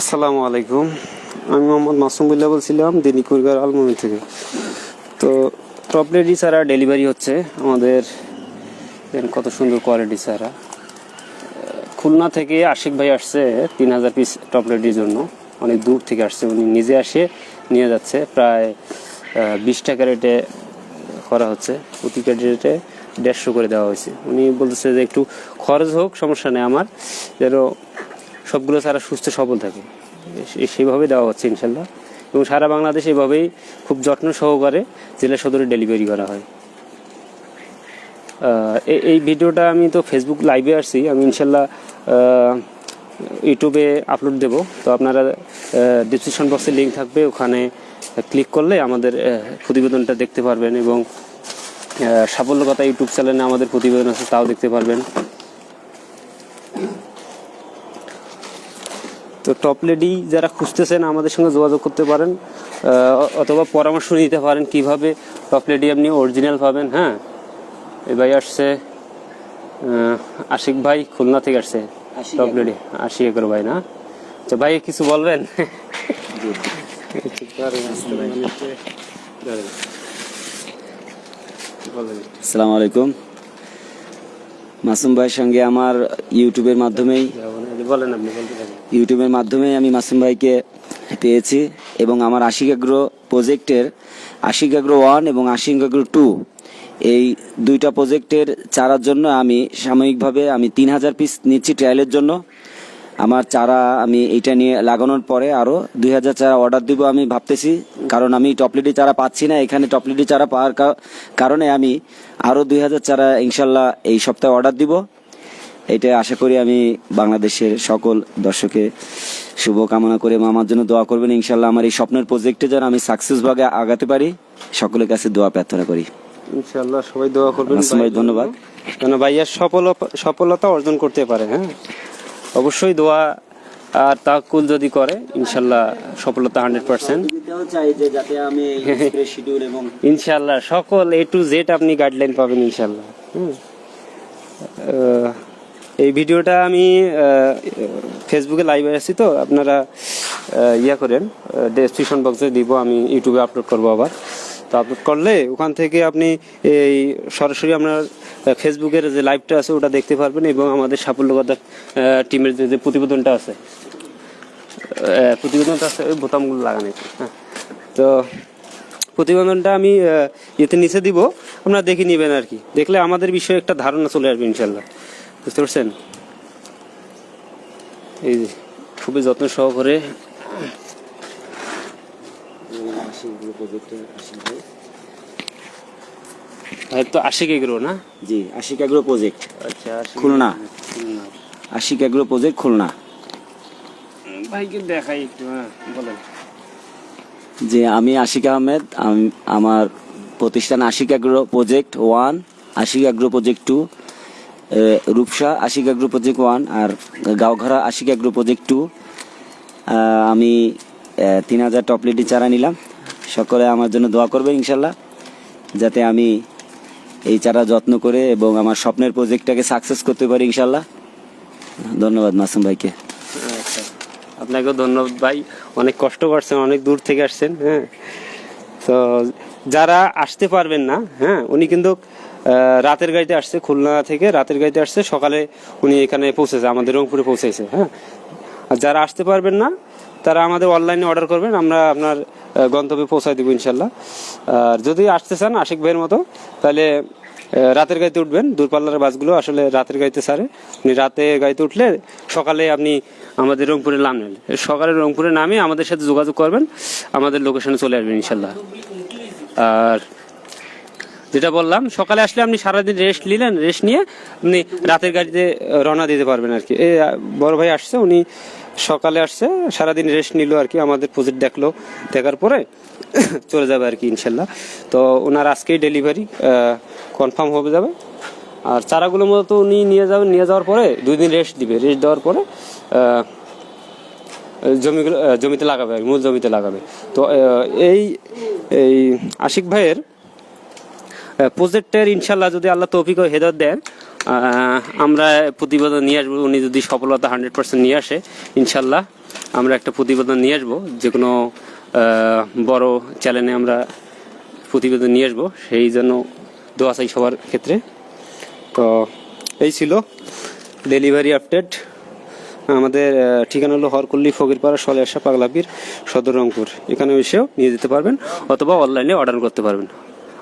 আসসালামু আলাইকুম। আমি মোহাম্মদ মাসুম বিল্লাহ বলছিলাম দিনী কুরগার আলমমি থেকে। তো টপ লেডি ছাড়া ডেলিভারি হচ্ছে আমাদের কত সুন্দর কোয়ালিটি ছাড়া। খুলনা থেকে আশিক ভাই আসছে, তিন হাজার পিস টপ লেডির জন্য। অনেক দূর থেকে আসছে, উনি নিজে আসে, নিয়ে যাচ্ছে। প্রায় বিশ টাকা রেটে করা হচ্ছে। প্রতি রেটে দেড়শো করে দেওয়া হয়েছে। উনি বলতেছে যে একটু খরচ হোক, সমস্যা নেই আমার। যেন সবগুলো সারা সুস্থ, সবল থাকে। সেইভাবে দেওয়া হচ্ছে ইনশাল্লাহ। এবং সারা বাংলাদেশ এভাবেই খুব যত্ন সহকারে জেলা সদরে ডেলিভারি করা হয়। এই- ভিডিওটা আমি তো ফেসবুক লাইভে আসছি। আমি ইনশাল্লাহ ইউটিউবে আপলোড দেব। তো আপনারা ডিসক্রিপশন বক্সে লিঙ্ক থাকবে। ওখানে ক্লিক করলে আমাদের প্রতিবেদনটা দেখতে পারবেন এবং সাফল্য কথা ইউটিউব চ্যানেলে আমাদের প্রতিবেদন আছে, তাও দেখতে পারবেন। তো টপ লেডি যারা খুঁজতেছেন আমাদের সঙ্গে যোগাযোগ করতে পারেন অথবা পরামর্শ নিতে পারেন কীভাবে টপ লেডি আপনি অরিজিনাল পাবেন হ্যাঁ? এই ভাই আসছে আশিক ভাই খুলনা থেকে আসছে টপ লেডি আশিক এগারো ভাই না? আচ্ছা ভাই কিছু বলবেন? বলেন আসসালামু আলাইকুম মাসুম ভাইয়ের সঙ্গে আমার ইউটিউবের মাধ্যমেই বলেন আপনি বলতে ইউটিউবের মাধ্যমে আমি মাসুম ভাইকে পেয়েছি এবং আমার আশিক এগ্রো প্রজেক্টের, আশিক এগ্রো ওয়ান এবং আশিক এগ্রো টু, এই দুইটা প্রজেক্টের চারার জন্য আমি সাময়িকভাবে আমি তিন হাজার পিস নিচ্ছি ট্রায়ালের জন্য। আমার চারা আমি এটা নিয়ে লাগানোর পরে আরও দুই হাজার চারা অর্ডার দিব আমি ভাবতেছি, কারণ আমি টপলিডি চারা পাচ্ছি না, এখানে টপলিডি চারা পাওয়ার কারণে আমি আরও দুই হাজার চারা ইনশাল্লাহ এই সপ্তাহে অর্ডার দিব। এটা আশা করি আমি বাংলাদেশের সকল দর্শকে শুভ কামনা করে আমার জন্য দোয়া করবেন। ইনশাল্লাহ আমার এই স্বপ্নের প্রজেক্টে যেন আমি সাকসেস ভাগে আগাতে পারি। সকলের কাছে দোয়া প্রার্থনা করি। ইনশাআল্লাহ সবাই দোয়া করবেন। ভাই, ধন্যবাদ। যেন ভাইয়া সফল সফলতা অর্জন করতে পারে হ্যাঁ? অবশ্যই দোয়া আর তাকুল যদি করে ইনশাল্লাহ সফলতা হান্ড্রেড পার্সেন্ট। চাই যাতে আমি ইনশাল্লাহ সকল এ টু জেড আপনি গাইডলাইন পাবেন ইনশাল্লাহ হুম। এই ভিডিওটা আমি ফেসবুকে লাইভে আছি তো, আপনারা ইয়া করেন ডেসক্রিপশন বক্সে দিব, আমি ইউটিউবে আপলোড করব আবার। তো আপলোড করলে ওখান থেকে আপনি এই সরাসরি আপনার ফেসবুকের যে লাইভটা আছে, ওটা দেখতে পারবেন এবং আমাদের সাফল্যকতা টিমের যে প্রতিবেদনটা আছে প্রতিবেদনটা আছে, ওই বোতামগুলো লাগানো হ্যাঁ। তো প্রতিবেদনটা আমি ইয়েতে নিচে দিব, আপনারা দেখে নেবেন আর কি। দেখলে আমাদের বিষয়ে একটা ধারণা চলে আসবে ইনশাল্লাহ বুঝতে পারছেন? এই খুবই যত্ন সহকারে হয়তো আশিক এগুলো না? জি আশিক এগ্রো প্রজেক্ট আচ্ছা Khulna. Khulna. Ashik agro project Khulna. ভাইকে দেখাই একটু হ্যাঁ বলেন। যে আমি আশিক আহমেদ আমার প্রতিষ্ঠান Ashik agro project one Ashik agro project two Rupsa Ashik agro project one আর Gaonghara Ashik agro project two আমি তিন হাজার টপলিটি চারা নিলাম। সকলে আমার জন্য দোয়া করবে ইনশাল্লাহ, যাতে আমি এই চারা যত্ন করে এবং আমার স্বপ্নের প্রজেক্টটাকে সাকসেস করতে পারি ইনশাল্লাহ। ধন্যবাদ মাসুম ভাইকে। আপনাকেও ধন্যবাদ ভাই, অনেক কষ্ট করছেন, অনেক দূর থেকে আসছেন হ্যাঁ। তো যারা আসতে পারবেন না হ্যাঁ উনি কিন্তু রাতের গাড়িতে আসছে, খুলনা থেকে রাতের গাড়িতে আসছে, সকালে উনি এখানে পৌঁছেছে, আমাদের রংপুরে পৌঁছেছে হ্যাঁ? আর যারা আসতে পারবেন না, তারা আমাদের অনলাইনে অর্ডার করবেন, আমরা আপনার গন্তব্যে পৌঁছায় দেবো ইনশাল্লাহ। আর যদি আসতে চান, আশিক ভাইয়ের মতো, তাহলে রাতের গাড়িতে উঠবেন, দূরপাল্লার বাসগুলো আসলে রাতের গাড়িতে সারে। আপনি রাতে গাড়িতে উঠলে সকালে আপনি আমাদের রংপুরে নামলেন সকালে রংপুরে নামে আমাদের সাথে যোগাযোগ করবেন, আমাদের লোকেশনে চলে আসবেন ইনশাল্লাহ। আর যেটা বললাম, সকালে আসলে আপনি সারাদিন রেস্ট নিলেন রেস্ট নিয়ে আপনি রাতের গাড়িতে রওনা দিতে পারবেন আর কি। বড় ভাই আসছে, উনি সকালে আসছে, সারাদিন রেস্ট নিল আর কি, আমাদের প্রজেক্ট দেখল, দেখার পরে চলে যাবে আর কি ইনশাল্লাহ। তো ওনার আজকেই ডেলিভারি কনফার্ম হবে যাবে। আর চারাগুলো মূলত উনি নিয়ে যাবেন, নিয়ে যাওয়ার পরে দুই দিন রেস্ট দিবে। রেস্ট দেওয়ার পরে জমিগুলো জমিতে লাগাবে মূল জমিতে লাগাবে। তো এই এই আশিক ভাইয়ের প্রজেক্টের ইনশাল্লাহ যদি আল্লাহ তৌফিক ও হেদায়ত দেন আমরা প্রতিবেদন নিয়ে আসব, উনি যদি সফলতা হান্ড্রেড পার্সেন্ট নিয়ে আসে, ইনশাল্লাহ আমরা একটা প্রতিবেদন নিয়ে আসব যে কোনো বড় চ্যানেলে আমরা প্রতিবেদন নিয়ে আসব, সেই জন্য দোয়া চাই সবার ক্ষেত্রে। তো এই ছিল ডেলিভারি আপডেট আমাদের ঠিকানা হলো হরকুল্লি ফকিরপাড়া সলেশা পাগলাপির সদর রংপুর। এখানে এসেও নিয়ে যেতে পারবেন, অথবা অনলাইনে অর্ডার করতে পারবেন।